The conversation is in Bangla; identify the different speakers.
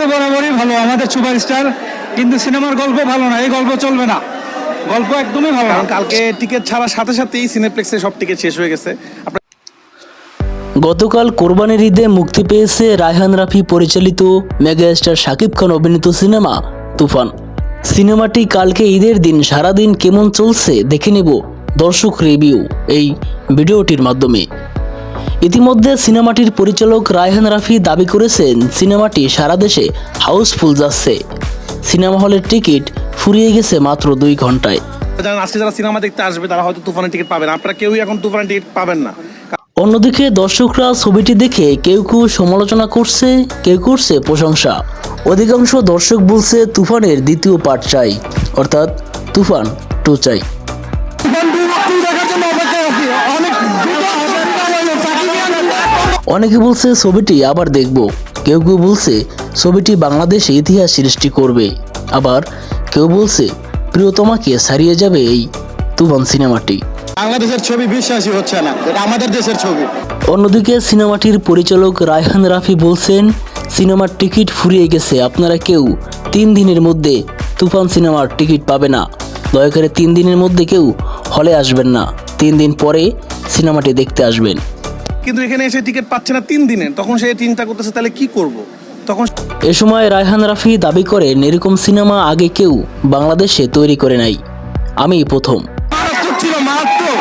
Speaker 1: তো বরাবরই ভালো আমাদের সুপারস্টার কিন্তু সিনেমার গল্প ভালো না এই গল্প চলবে না। গল্প একদমই ভালো না।
Speaker 2: কালকে টিকিট ছাড়ার সাথে সাথেই সিনেপ্লেক্সে সব টিকিট শেষ হয়ে গেছে।
Speaker 3: গতকাল কোরবানির ঈদে মুক্তি পেয়েছে রায়হান রাফি পরিচালিত মেগাস্টার শাকিব খান অভিনীত সিনেমা তুফান। সিনেমাটি কালকে ঈদের দিন সারাদিন কেমন চলছে দেখে নেব দর্শক রিভিউ এই ভিডিওটির মাধ্যমে। ইতিমধ্যে সিনেমাটির পরিচালক রায়হান রাফি দাবি করেছেন সিনেমাটি সারা দেশে হাউসফুল যাচ্ছে। সিনেমা হলের টিকিট ফুরিয়ে গেছে মাত্র দুই ঘন্টায়।
Speaker 2: আজকে যারা সিনেমা দেখতে আসবে তারা হয়তো তুফানের টিকিট পাবেন আপনারা কেউই এখন তুফানের টিকিট পাবেন না।
Speaker 3: অন্যদিকে দর্শকরা ছবিটি দেখে কেউ কেউ সমালোচনা করছে কেউ করছে প্রশংসা। অধিকাংশ দর্শক বলছে তুফানের দ্বিতীয় পার্ট চাই অর্থাৎ তুফান টু চাই। অনেকে বলছে ছবিটি আবার দেখব। কেউ কেউ বলছে ছবিটি বাংলাদেশে ইতিহাস সৃষ্টি করবে। আবার কেউ বলছে প্রিয়তমাকে ছাড়িয়ে যাবে এই তুফান সিনেমাটি।
Speaker 1: বাংলাদেশের ছবি বিশ্বাসই হচ্ছে না। এটা আমাদের দেশের ছবি।
Speaker 3: অন্যদিকে সিনেমাটির পরিচালক রায়হান রাফি বলছেন সিনেমার টিকিট ফুরিয়ে গেছে আপনারা কেউ তিন দিনের মধ্যে তুফান সিনেমার টিকিট পাবে না। দয়া করে তিন দিনের মধ্যে কেউ হলে আসবেন না। তিন দিন পরে সিনেমাটি দেখতে আসবেন।
Speaker 2: কিন্তু এখানে এসে টিকিট পাচ্ছে না তিন দিনে। তখন সে চিন্তা করতেছে তাহলে কি করব। তখন
Speaker 3: এ সময় রায়হান রাফি দাবি করে নেরকম সিনেমা আগে কেউ বাংলাদেশে তৈরি করে নাই। আমি প্রথম। মারাত্মক ছিল মারাত্মক।